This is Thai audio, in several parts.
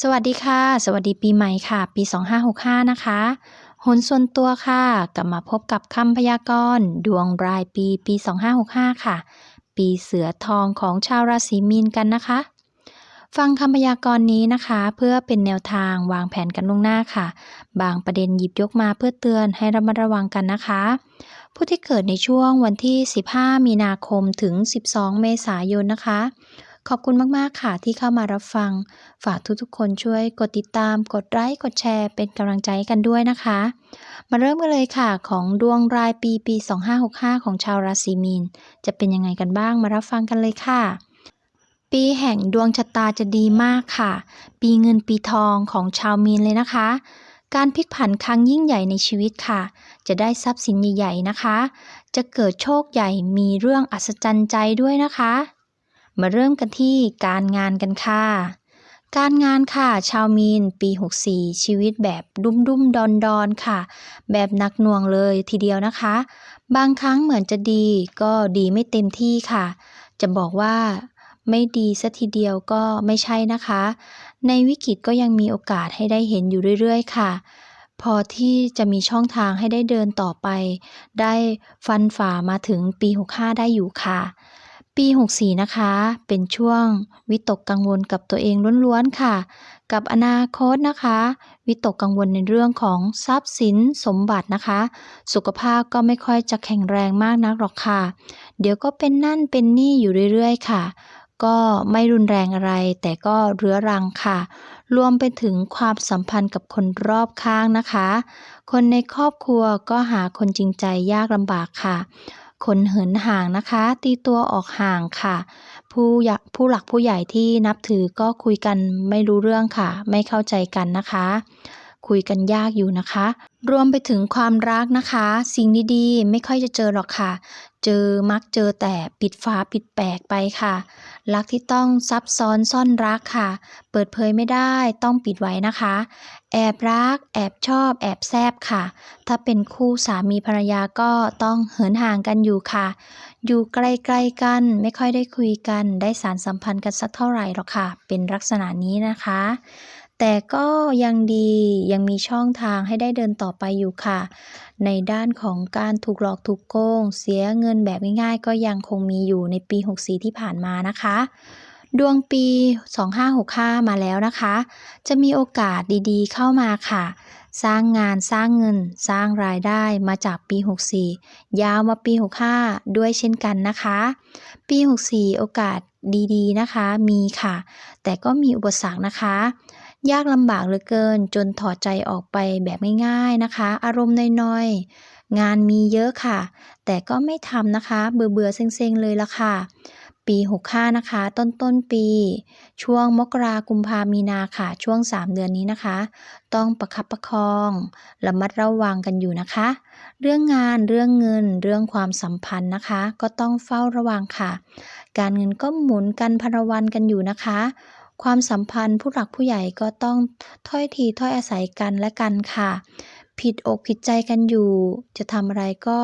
สวัสดีค่ะ สวัสดีปีใหม่ค่ะ ปี 2565 นะคะหนส่วนตัวค่ะ กลับมาพบกับคำพยากรณ์ดวงรายปีปี 2565 ค่ะ ปีเสือทองของชาวราศีมีนกันนะคะ ฟังคำพยากรณ์นี้นะคะ เพื่อเป็นแนวทางวางแผนกันล่วงหน้าค่ะ บางประเด็นหยิบยกมาเพื่อเตือนให้ระมัดระวังกันนะคะ ผู้ที่เกิดในช่วงวันที่ 15 มีนาคมถึง 12 เมษายนนะคะ ขอบคุณมาก ๆ ค่ะที่เข้ามารับฟัง ฝากทุกๆ คนช่วยกดติดตาม กดไลค์ กดแชร์เป็นกำลังใจให้กันด้วยนะคะ มาเริ่มกันเลยค่ะของดวงรายปีปี 2565 ของชาวราศีมีน จะเป็นยังไงกันบ้างมารับฟังกันเลยค่ะปีแห่งดวงชะตาจะดีมากค่ะ ปีเงินปีทองของชาวมีนเลยนะคะ การพลิกผันครั้งยิ่งใหญ่ในชีวิตค่ะ จะได้ทรัพย์สินใหญ่ๆนะคะ จะเกิดโชคใหญ่มีเรื่องอัศจรรย์ใจด้วยนะคะ มาเริ่มกันที่การงานกันค่ะ การงานค่ะ ชาวมีนปี 64 ชีวิตแบบดุ้มดุ้มดอนดอนค่ะ แบบหนักหน่วงเลยทีเดียวนะคะ บางครั้งเหมือนจะดีก็ดีไม่เต็มที่ค่ะ จะบอกว่าไม่ดีสัทีเดียวก็ไม่ใช่นะคะ ในวิกฤตก็ยังมีโอกาสให้ได้เห็นอยู่เรื่อยๆ ค่ะ พอที่จะมีช่องทางให้ได้เดินต่อไป ได้ฟันฝ่ามาถึงปี 65 ได้อยู่ค่ะ ปี 64 นะคะ เป็นช่วงวิตกกังวลกับตัวเองล้วนๆค่ะ กับอนาคตนะคะ วิตกกังวลในเรื่องของทรัพย์สินสมบัตินะคะ สุขภาพก็ไม่ค่อยจะแข็งแรงมากนักหรอกค่ะ เดี๋ยวก็เป็นนั่นเป็นนี่อยู่เรื่อยๆ ค่ะ ก็ไม่รุนแรงอะไร แต่ก็เรื้อรังค่ะ รวมไปถึงความสัมพันธ์กับคนรอบข้างนะคะ คนในครอบครัวก็หาคนจริงใจยากลำบากค่ะ คนเหินห่างนะคะ ตีตัวออกห่างค่ะ ผู้ผู้หลักผู้ใหญ่ที่นับถือก็คุยกันไม่รู้เรื่องค่ะ ไม่เข้าใจกันนะคะ คุยกันยากอยู่นะคะ รวมไปถึงความรักนะคะ สิ่งดีๆ ไม่ค่อยจะเจอหรอกค่ะ เจอมักเจอแต่ปิดฟ้าปิดแปลกไปค่ะ รักที่ต้องซับซ้อนซ่อนรักค่ะ เปิดเผยไม่ได้ต้องปิดไว้นะคะ แอบรัก แอบชอบ แอบแซบค่ะ ถ้าเป็นคู่สามีภรรยาก็ต้องเหินห่างกันอยู่ค่ะ อยู่ใกล้ๆกันไม่ค่อยได้คุยกัน ได้สารสัมพันธ์กันสักเท่าไหร่หรอกค่ะ เป็นลักษณะนี้นะคะ แต่ก็ยังดียังมีช่องทางให้ได้เดินต่อไปอยู่ค่ะ ในด้านของการถูกหลอกถูกโกง เสียเงินแบบง่ายๆ ก็ยังคงมีอยู่ในปี 64 ที่ผ่านมานะคะ ดวงปี 2565 มาแล้วนะคะ จะมีโอกาสดีๆ เข้ามาค่ะ สร้างงานสร้างเงิน สร้างรายได้มาจากปี 64 ยาวมาปี 65 ด้วยเช่นกันนะคะ ปี 64 โอกาสดีๆ นะคะมีค่ะ แต่ก็มีอุปสรรคนะคะ ยากลำบากเหลือเกิน จนถอดใจออกไปแบบง่ายๆนะคะ อารมณ์น้อยๆ งานมีเยอะค่ะ แต่ก็ไม่ทำนะคะ เบื่อๆเซ็งๆ เลยละค่ะ ปี65นะคะ ต้นต้นๆปี ช่วงมกรากุมภามีนาค่ะ ช่วง 3 เดือนนี้นะคะ ต้องประคับประคองระมัดระวังกันอยู่นะคะ เรื่องงานเรื่องเงิน เรื่องความสัมพันธ์นะคะ ก็ต้องเฝ้าระวังค่ะ การเงินก็หมุนกันพนวันกันอยู่นะคะ ความสัมพันธ์ผู้หลักผู้ใหญ่ก็ต้องถ้อยทีถ้อยอาศัยกันและกันค่ะ ผิดอกผิดใจกันอยู่ จะทำอะไรก็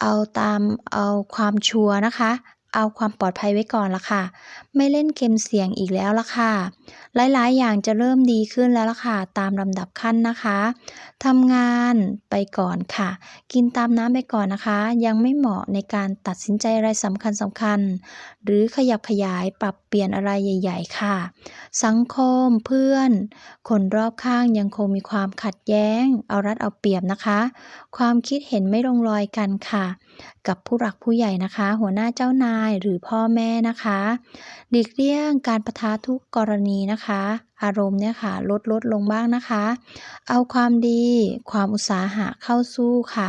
เอาตามเอาความชัวนะคะ เอาความปลอดภัยไว้ก่อนละค่ะ ไม่เล่นเกมเสี่ยงอีกแล้วละค่ะ หลายๆ อย่างจะเริ่มดีขึ้นแล้วละค่ะ ตามลำดับขั้นนะคะทำงานไปก่อนค่ะ กินตามน้ำไปก่อนนะคะ ยังไม่เหมาะในการตัดสินใจอะไรสำคัญสำคัญ หรือขยับขยายปรับเปลี่ยนอะไรใหญ่ ๆ ค่ะ สังคมเพื่อน คนรอบข้างยังคงมีความขัดแย้ง เอารัดเอาเปรียบนะคะ ความคิดเห็นไม่ลงรอยกันค่ะ กับผู้หลักผู้ใหญ่นะคะ หัวหน้าเจ้านายหรือพ่อแม่นะคะ หลีกเลี่ยงการประทะทุกกรณีนะคะอารมณ์เนี่ยค่ะลดลดลงบ้างนะคะ เอาความดีความอุตสาหะเข้าสู้ค่ะ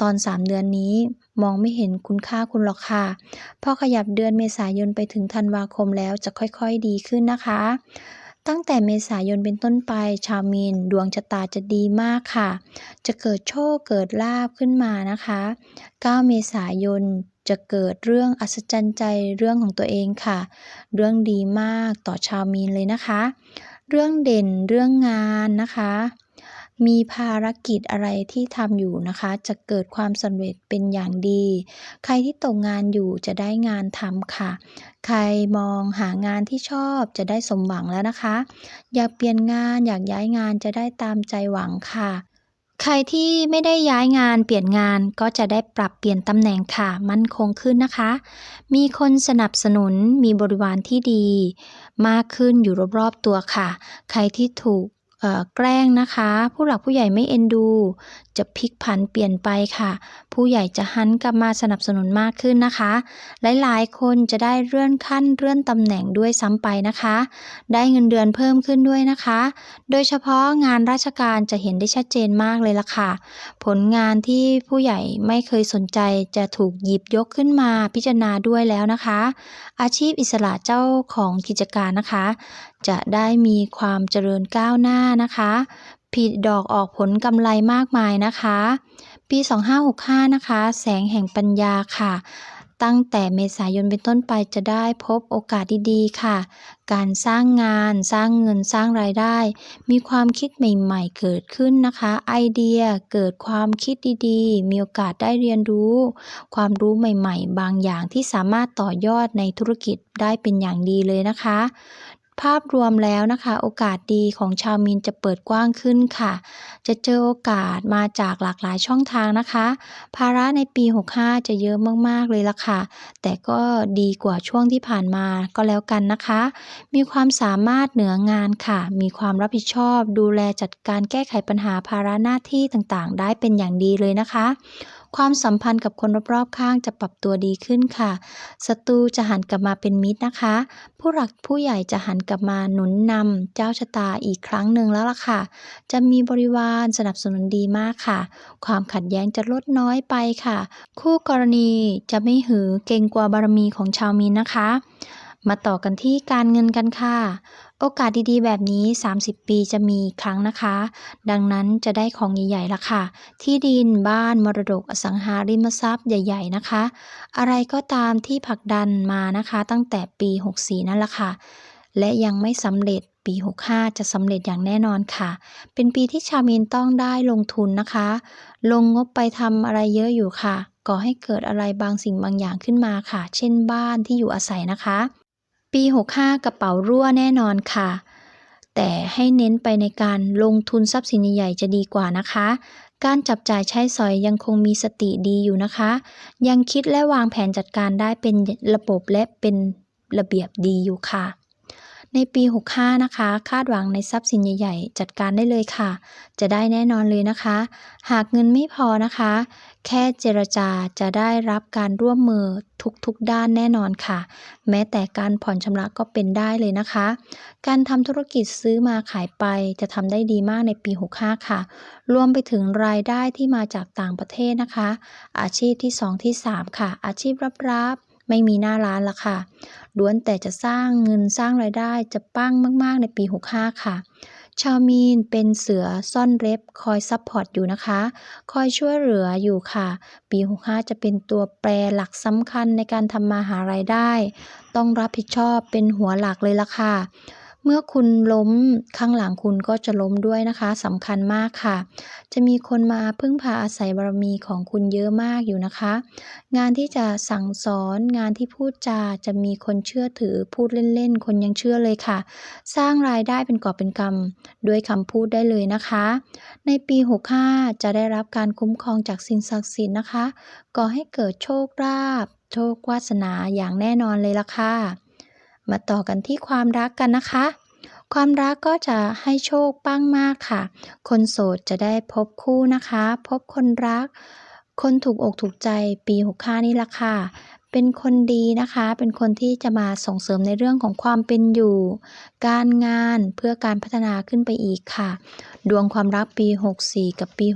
ตอน 3 เดือนนี้มองไม่เห็นคุณค่าคุณหรอกค่ะ พอขยับเดือนเมษายนไปถึงธันวาคมแล้วจะค่อยๆดีขึ้นนะคะตั้งแต่เมษายนเป็นต้นไป ชาวมีนดวงชะตาจะดีมากค่ะ จะเกิดโชคเกิดลาบขึ้นมานะคะ 9 เมษายน จะเกิดเรื่องอัศจรรย์ใจเรื่องของตัวเองค่ะ เรื่องดีมากต่อชาวมีนเลยนะคะ เรื่องเด่นเรื่องงานนะคะ มีภารกิจอะไรที่ทำอยู่นะคะ จะเกิดความสำเร็จเป็นอย่างดี ใครที่ตกงานอยู่จะได้งานทำค่ะ ใครมองหางานที่ชอบจะได้สมหวังแล้วนะคะ อยากเปลี่ยนงานอยากย้ายงานจะได้ตามใจหวังค่ะ ใครที่ไม่ได้ย้ายงานเปลี่ยนงานก็จะได้ปรับเปลี่ยนตำแหน่งค่ะ มั่นคงขึ้นนะคะ มีคนสนับสนุนมีบริวารที่ดี มากขึ้นอยู่รอบๆตัวค่ะ ใครที่ถูกแกล้งนะคะ ผู้หลักผู้ใหญ่ไม่เอ็นดูจะพลิกผันเปลี่ยนไปค่ะ ผู้ใหญ่จะหันกลับมาสนับสนุนมากขึ้นนะคะ หลายๆ คนจะได้เลื่อนขั้นเลื่อนตำแหน่งด้วยซ้ำไปนะคะ ได้เงินเดือนเพิ่มขึ้นด้วยนะคะ โดยเฉพาะงานราชการจะเห็นได้ชัดเจนมากเลยล่ะค่ะ ผลงานที่ผู้ใหญ่ไม่เคยสนใจจะถูกหยิบยกขึ้นมาพิจารณาด้วยแล้วนะคะ อาชีพอิสระเจ้าของกิจการนะคะ จะได้มีความเจริญก้าวหน้านะคะ ผลิดอกออกผลกำไรมากมายนะคะ ปี 2565 นะคะ แสงแห่งปัญญาค่ะ ตั้งแต่เมษายนเป็นต้นไปจะได้พบโอกาสดีๆ ค่ะ การสร้างงานสร้างเงินสร้างรายได้ มีความคิดใหม่ๆ เกิดขึ้นนะคะ ไอเดียเกิดความคิดดีๆ มีโอกาสได้เรียนรู้ ความรู้ใหม่ๆ บางอย่างที่สามารถต่อยอดในธุรกิจได้เป็นอย่างดีเลยนะคะ ภาพรวมแล้วนะคะ โอกาสดีของชาวมีนจะเปิดกว้างขึ้นค่ะ จะเจอโอกาสมาจากหลากหลายช่องทางนะคะ ภาระในปี 65 จะเยอะมากๆเลยล่ะค่ะ แต่ก็ดีกว่าช่วงที่ผ่านมาก็แล้วกันนะคะ มีความสามารถเหนืองานค่ะ มีความรับผิดชอบ ดูแลจัดการแก้ไขปัญหาภาระหน้าที่ต่างๆ ได้เป็นอย่างดีเลยนะคะ ความสัมพันธ์กับคนรอบๆข้างจะปรับตัวดีขึ้นค่ะ ศัตรูจะหันกลับมาเป็นมิตรนะคะ ผู้หลักผู้ใหญ่จะหันกลับมาหนุนนำเจ้าชะตาอีกครั้งหนึ่งแล้วล่ะค่ะ จะมีบริวารสนับสนุนดีมากค่ะ ความขัดแย้งจะลดน้อยไปค่ะ คู่กรณีจะไม่หือเก่งกว่าบารมีของชาวมีนนะคะ มาต่อกันที่การเงินกันค่ะ โอกาสดีๆ แบบนี้ 30 ปีจะมีครั้งนะคะ ดังนั้นจะได้ของใหญ่ๆละค่ะ ที่ดินบ้านมรดกอสังหาริมทรัพย์ใหญ่ ๆนะคะ อะไรก็ตามที่ผลักดันมานะคะ ตั้งแต่ปี 64 นั่นละค่ะ และยังไม่สำเร็จปี 65 จะสำเร็จอย่างแน่นอนค่ะ เป็นปีที่ชาวมีนต้องได้ลงทุนนะคะ ลงงบไปทำอะไรเยอะอยู่ค่ะ ก่อให้เกิดอะไรบางสิ่งบางอย่างขึ้นมาค่ะ เช่นบ้านที่อยู่อาศัยนะคะ ปี 65 กระเป๋ารั่วแน่นอนค่ะ แต่ให้เน้นไปในการลงทุนทรัพย์สินใหญ่จะดีกว่านะคะ การจับจ่ายใช้สอยยังคงมีสติดีอยู่นะคะ ยังคิดและวางแผนจัดการได้เป็นระบบและเป็นระเบียบดีอยู่ค่ะ ในปี 65 นะคะ คาดหวังในทรัพย์สินใหญ่ๆ จัดการได้เลยค่ะ จะได้แน่นอนเลยนะคะ หากเงินไม่พอนะคะ แค่เจรจาจะได้รับการร่วมมือทุกๆด้านแน่นอนค่ะ แม้แต่การผ่อนชำระก็เป็นได้เลยนะคะ การทำธุรกิจซื้อมาขายไปจะทำได้ดีมากในปี 65 ค่ะ รวมไปถึงรายได้ที่มาจากต่างประเทศนะคะ อาชีพที่ 2 ที่ 3 ค่ะ อาชีพรับๆ ไม่มีหน้าร้านละค่ะล้วนแต่จะสร้างเงินสร้างรายได้จะปั้งมาก ๆ ในปี 65 ค่ะ ชาวมีนเป็นเสือซ่อนเร็บคอยซัพพอร์ตอยู่นะคะ คอยช่วยเหลืออยู่ค่ะ ปี 65 จะเป็นตัวแปรหลักสำคัญในการทำมาหารายได้ ต้องรับผิดชอบเป็นหัวหลักเลยละค่ะ เมื่อคุณล้มข้างหลังคุณก็จะล้มด้วยนะคะสำคัญมากค่ะ จะมีคนมาพึ่งพาอาศัยบารมีของคุณเยอะมากอยู่นะคะ งานที่จะสั่งสอนงานที่พูดจาจะมีคนเชื่อถือพูดเล่นๆ คนยังเชื่อเลยค่ะ สร้างรายได้เป็นกอบเป็นกำด้วยคำพูดได้เลยนะคะ ในปี65จะได้รับการคุ้มครองจากสิ่งศักดิ์สิทธิ์นะคะก่อให้เกิดโชคลาภโชควาสนาอย่างแน่นอนเลยล่ะค่ะ มาต่อกันที่ความรักกันนะคะ ความรักก็จะให้โชคปังมากค่ะ คนโสดจะได้พบคู่นะคะ พบคนรัก คนถูกอกถูกใจปี65นี่ละค่ะเป็นคนดีนะคะ เป็นคนที่จะมาส่งเสริมในเรื่องของความเป็นอยู่ การงานเพื่อการพัฒนาขึ้นไปอีกค่ะ ดวงความรักปี 64 กับปี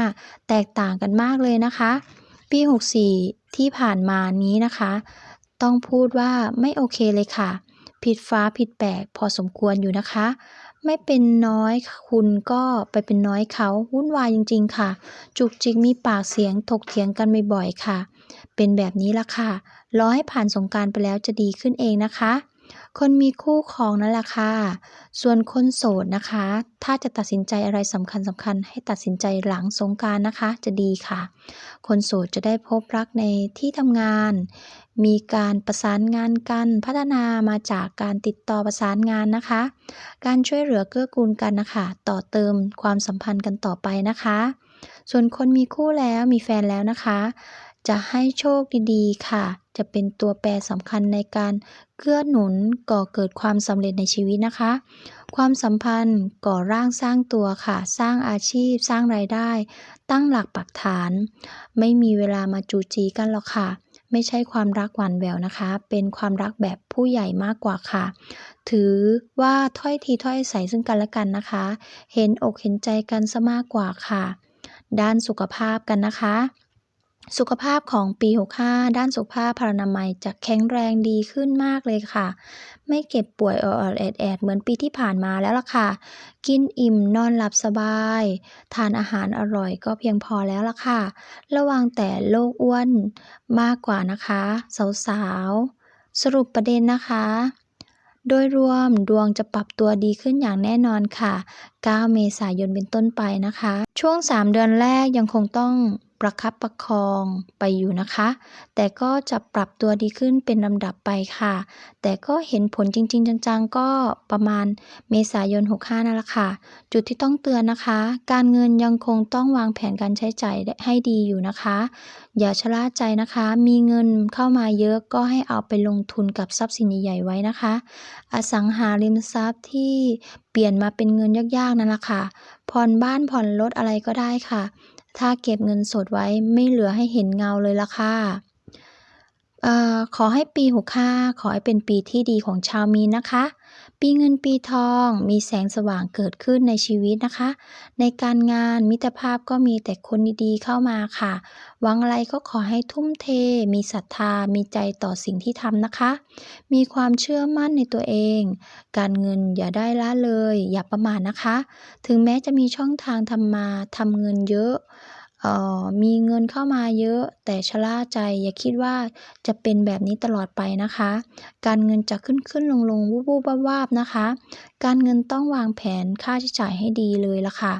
65 แตกต่างกันมากเลยนะคะ ปี 64 ที่ผ่านมานี้นะคะ ต้องพูดว่าไม่โอเคเลยค่ะ ผิดฟ้าผิดแปลกพอสมควรอยู่นะคะ ไม่เป็นน้อยคุณก็ไปเป็นน้อยเขาวุ่นวายจริง ๆ ค่ะ จุกจิกมีปากเสียงถกเถียงกันบ่อยๆค่ะ เป็นแบบนี้ละค่ะ รอให้ผ่านสงการไปแล้วจะดีขึ้นเองนะคะ คนมีคู่ครองนั่นแหละค่ะ ส่วนคนโสดนะคะ ถ้าจะตัดสินใจอะไรสำคัญๆให้ตัดสินใจหลังสงกานต์นะคะ จะดีค่ะ คนโสดจะได้พบรักในที่ทำงาน มีการประสานงานกัน พัฒนามาจากการติดต่อประสานงานนะคะ การช่วยเหลือเกื้อกูลกันนะคะ ต่อเติมความสัมพันธ์กันต่อไปนะคะ ส่วนคนมีคู่แล้วมีแฟนแล้วนะคะ จะให้โชคดีๆ ค่ะ จะเป็นตัวแปรสำคัญในการเกื้อหนุนก่อเกิดความสำเร็จในชีวิตนะคะ ความสัมพันธ์ก่อร่างสร้างตัวค่ะ สร้างอาชีพ สร้างรายได้ ตั้งหลักปักฐาน ไม่มีเวลามาจูจีกันหรอกค่ะ ไม่ใช่ความรักหวานแหววนะคะ เป็นความรักแบบผู้ใหญ่มากกว่าค่ะ ถือว่าถ้อยทีถ้อยอาศัยซึ่งกันและกันนะคะ เห็นอกเห็นใจกันซะมากกว่าค่ะ ด้านสุขภาพกันนะคะ สุขภาพของปี 65 ด้านสุขภาพพลานามัยจะแข็งแรงดีขึ้นมากเลยค่ะ ไม่เก็บป่วยออดแอดแอดเหมือนปีที่ผ่านมาแล้วล่ะค่ะ กินอิ่มนอนหลับสบาย ทานอาหารอร่อยก็เพียงพอแล้วล่ะค่ะ ระวังแต่โรคอ้วนมากกว่านะคะ สาวๆ สรุปประเด็นนะคะ โดยรวมดวงจะปรับตัวดีขึ้นอย่างแน่นอนค่ะ 9 เมษายนเป็นต้นไปนะคะ ช่วง 3 เดือนแรกยังคงต้อง ประคับประคองไปอยู่นะคะ แต่ก็จะปรับตัวดีขึ้นเป็นลำดับไปค่ะ แต่ก็เห็นผลจริง ๆ จังๆ ก็ประมาณเมษายน 65 นั่นแหละค่ะ จุดที่ต้องเตือนนะคะ การเงินยังคงต้องวางแผนการใช้จ่ายให้ดีอยู่นะคะ อย่าชะล่าใจนะคะ มีเงินเข้ามาเยอะก็ให้เอาไปลงทุนกับทรัพย์สินใหญ่ๆไว้นะคะ อสังหาริมทรัพย์ที่เปลี่ยนมาเป็นเงินยากๆนั่นแหละค่ะผ่อนบ้านผ่อนรถอะไรก็ได้ค่ะ ถ้าเก็บเงินสดไว้ไม่เหลือให้เห็นเงาเลยละค่ะ ออขอให้ปี65ขอให้เป็นปีที่ดีของชาวมีนนะคะ ปีเงินปีทองมีแสงสว่างเกิดขึ้นในชีวิตนะคะ ในการงานมิตรภาพก็มีแต่คนดีๆเข้ามาค่ะหวังอะไรก็ขอให้ทุ่มเท มีศรัทธา มีใจต่อสิ่งที่ทำนะคะ มีความเชื่อมั่นในตัวเอง การเงินอย่าได้ละเลย อย่าประมาทนะคะ ถึงแม้จะมีช่องทางทำมาทำเงินเยอะ มีเงินเข้ามาเยอะ แต่ชะล่าใจอย่าคิดว่าจะเป็นแบบนี้ตลอดไปนะคะ การเงินจะขึ้นขึ้นลงลงวูบวูบวาบนะคะ การเงินต้องวางแผนค่าใช้จ่ายให้ดีเลยละค่ะ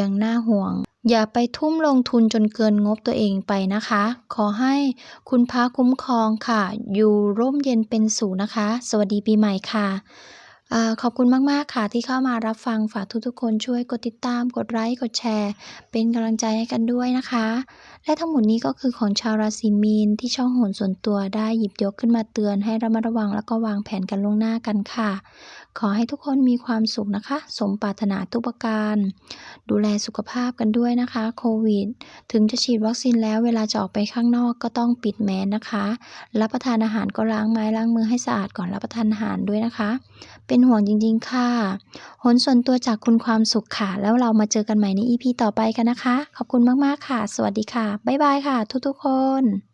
ยังน่าห่วง อย่าไปทุ่มลงทุนจนเกินงบตัวเองไปนะคะ ขอให้คุณพระคุ้มครองค่ะ อยู่ร่มเย็นเป็นสุขนะคะ สวัสดีปีใหม่ค่ะ อขอบคุณมาก ๆ ค่ะที่เข้ามารับฟังฝากทุก ๆ คนช่วยกดติดตาม กดไลค์ กดแชร์ เป็นกำลังใจให้กันด้วยนะคะ และทั้งหมดนี้ก็คือของชาวราศีมีนที่ช่องโหนส่วนตัวได้หยิบยกขึ้นมาเตือนให้ระมัดระวังแล้วก็วางแผนกันล่วงหน้ากันค่ะ ขอให้ทุกคนมีความสุขนะคะ สมปรารถนาทุกประการ ดูแลสุขภาพกันด้วยนะคะโควิด ถึงจะฉีดวัคซีนแล้วเวลาจะออกไปข้างนอกก็ต้องปิดแมสนะคะ รับประทานอาหารก็ล้างไม้ล้างมือให้สะอาดก่อนรับประทานอาหารด้วยนะคะ เป็นเป็นห่วงจริง ๆ ค่ะ หนส่วนตัวจากคุณความสุขค่ะ แล้วเรามาเจอกันใหม่ใน EP ต่อไปกันนะคะ ขอบคุณมาก ๆ ค่ะ สวัสดีค่ะ บ๊ายบายค่ะ ทุก ๆ คน